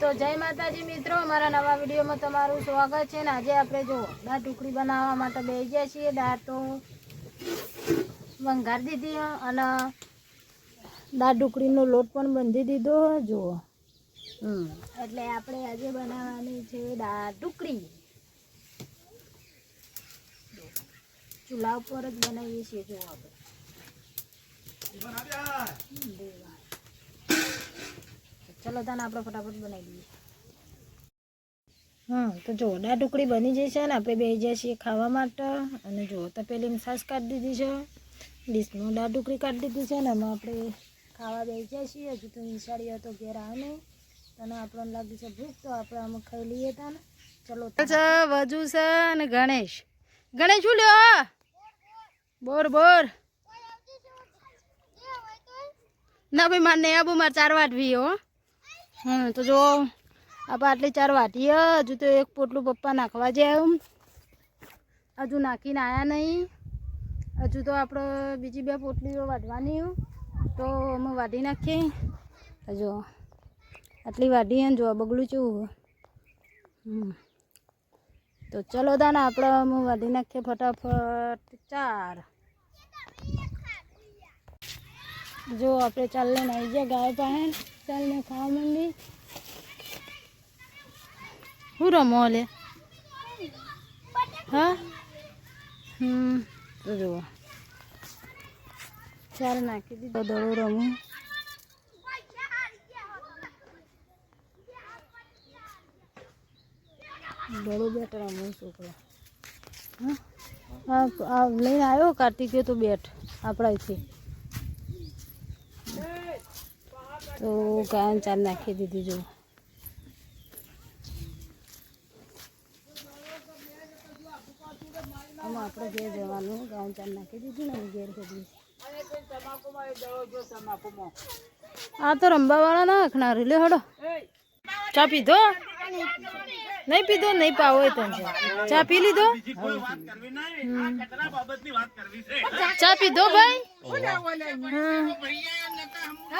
તો જય માતાજી મિત્રો, અમારા નવા વિડીયોમાં તમારું સ્વાગત છે ને આજે આપણે જો દાળ ઢોકળી બનાવવા માટે બેસી ગયા છીએ. દાળ તો વંઘારી દીધી અને દાળ ઢોકળીનો લોટ પણ બાંધી દીધો જુઓ. એટલે આપણે આજે બનાવવાની છે દાળ ઢોકળી. ચૂલા ઉપર જ બનાવીએ છીએ જો આપણે. ચલો તાને આપણે ફટાફટ બનાવી દઈએ. હા તો જો દાળ ઢોકળી બની જઈ છે ને આપણે બે જઈએ છીએ ખાવા માટે. અને જો તપેલીમાં છાશ કાઢી દીધી છે. ડીશમાં દાળ ઢોકળી કાઢી દીધી છે ને એમાં આપણે ખાવા બેસી જાય છીએ. હજુ તો નિશાળીઓ તો ઘેર આવે નહીં. તને આપણને લાગી છે ભૂખ તો આપણે આમાં ખાઈ લઈએ તા ને ચલો છે વજુ છે અને ગણેશ. ગણેશ શું લ્યો? બોર બોર. ના ભાઈ મારે નહીં આબુ મારે ચાર વાટવી હો. હમ, તો જો આપણે આટલી ચાર વાટી હજુ તો એક પોટલું પપ્પા નાખવા જાય હજુ નાખીને આવ્યા નહીં. હજુ તો આપણે બીજી બે પોટલીઓ વાટવાની તો અમે વાઢી નાખીએ. જો, આટલી વાઢીએ જો બગલું ચેવું હમ. તો ચલો દાને આપણે અમે વાઢી નાખીએ ફટાફટ. ચાર. જો આપણે ચાલ લઈને આવી જાય ગાય પાસે. ચાલને ખાવા માંડી શું રમો લે હા હમ તો જુઓ ચાલ નાખી દીધો દડો રમું દડો બેટ રમું છોકરો હા લઈને આવ્યો કાર્તિકે તો બેટ આપણાથી તો ગાયન ચાર નાખી દીધી જો. આમાં આપણે ઘેર જવાનું ગાયન ચાર નાખી દીધી ને ઘેર કરી આ તો રમવા વાળા ના નાખનાર લે હડો. ચા પીધો? નહીં પીધો નહીં પાવો એ તને. ચા પી લીધો? ચા પીધો ભાઈ? હા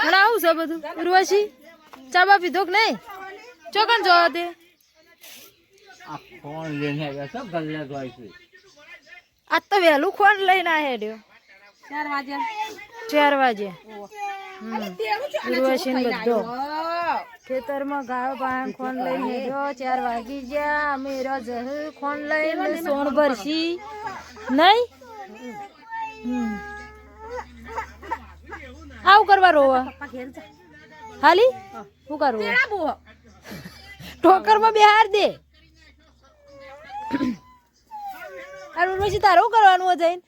પણ આવું છે બધું? ઉર્વશી ચા બા પીધો કે નહીં? ચોકન જોવા દે? ફોન લઈને આવ્યા છો ગલ્લે જાય છે. આજ તો વહેલું ખોન લઈને આ હેડ્યો. ચાર વાગ્યા. ચાર વાગે ઉર્વશી ને બધો. ખેતરમાં ગાયો પાસે ખોન લઈને હેડ્યો ચાર વાગી ગયા. અમે રજ ખોન લઈને સોણ ભરશી. નહીં? હમ. આવું કરવા રોવા? હાલી? શું કરવું ઠોકરમાં બેહાર દે. અરે પછી તારું કરવાનું હોય જઈને?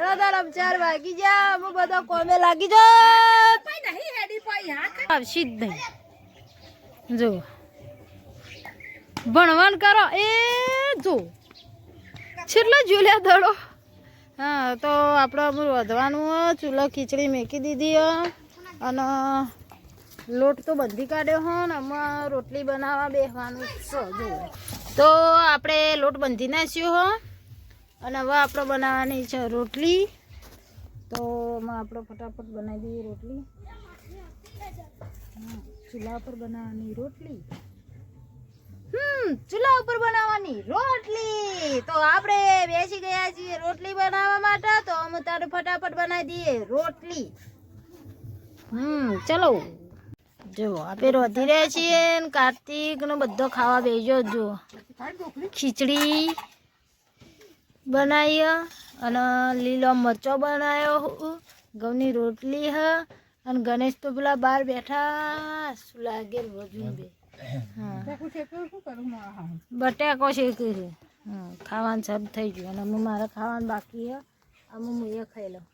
રાધારામ ચાર વાગી જા અમે બધા કોમે લાગી જા આવશી જ નહીં. જો. ભણવાન કરો. એ જો. છેલ્લો જોલ્યા દડો. હા તો આપણે અમુક વધવાનું ચૂલો ખીચડી મેકી દીધી હે. અને લોટ તો બંધી કાઢ્યો હો ને આમાં રોટલી બનાવવા બેસવાનું છે જો. તો આપણે લોટ બંધી નાખ્યો હો અને હવે આપણે બનાવવાની છે રોટલી. તો એમાં આપણે ફટાફટ બનાવી દઈએ રોટલી. ચૂલા પર બનાવવાની રોટલી. હમ, ચૂલા ઉપર બનાવવાની રોટલી. તો આપણે બેસી ગયા છીએ રોટલી બનાવવા માટે, તો અમે તારે ફટાફટ બનાવી દઈએ રોટલી. હમ, ચલો. જો, આપણે રોધી રહ્યા છીએ કાર્તિક નો બધો ખાવા બેજો જો. ખીચડી. બનાવી હે અને લીલો મરચો બનાવ્યો ઘઉંની રોટલી હ, અને ગણેશ તો પેલા બહાર બેઠા શું લાગે વજુ બે. બટાકો શેકી છે ખાવાનું સબ થઈ ગયું. અને અમે મારે ખાવાનું બાકી હે. અમે હું એ ખાઈ લઉં.